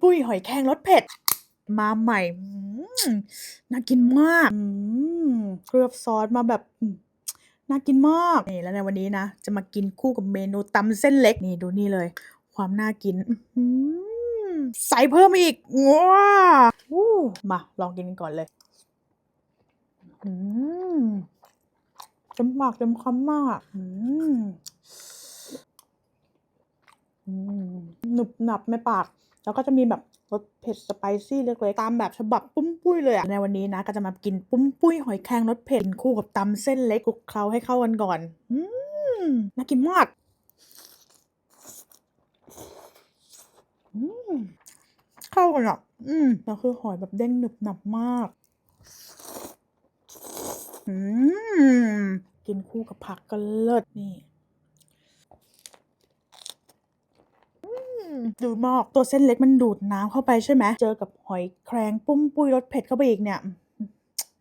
ปุ้ยหอยแครงรสเผ็ด มาใหม่น่ากินมากเคลือบซอสมาแบบน่ากินมากนี่แล้วในวันนี้นะ จะมากินคู่กับเมนูตำเส้นเล็กนี่ดูนี่เลย ความน่ากินใส่เพิ่มอีกว้าวมาลองกินกันก่อนเลยเต็มปากเต็มคำมากหนุบหนับในปาก แล้วก็จะมีแบบรสเผ็ดสไปซี่เล็กๆตามแบบฉบับปุ้มปุ้ยเลยอะในวันนี้นะก็จะมากินปุ้มปุ้ยหอยแครงรสเผ็ดคู่กับตำเส้นเล็กคลุกเคล้าให้เข้ากันก่อนอืมน่ากินมากอืมเข้ากันอะอืมแล้วคือหอยแบบเด้งหนึบหนับมากอืมกินคู่กับผักก็เลิศนี่ อืม ดูมากตัวเส้นเล็กมันดูดน้ำเข้าไปใช่ไหมเจอกับหอยแครงปุ้มปุ้ยรสเผ็ดเข้าไปอีกเนี่ย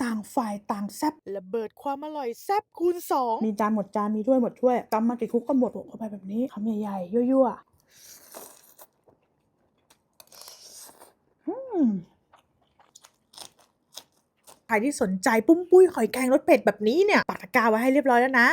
ต่างฝ่ายต่างแซ่บระเบิดความอร่อยแซ่บคูณสองมีจานหมดจานมีถ้วยหมดถ้วยกำมากี่คุกก็หมดเข้าไปแบบนี้คำใหญ่ๆยั่วๆอืมใครที่สนใจปุ้มปุ้ยหอยแครงรสเผ็ดแบบนี้เนี่ยปักตะกร้าไว้ให้เรียบร้อยแล้วนะ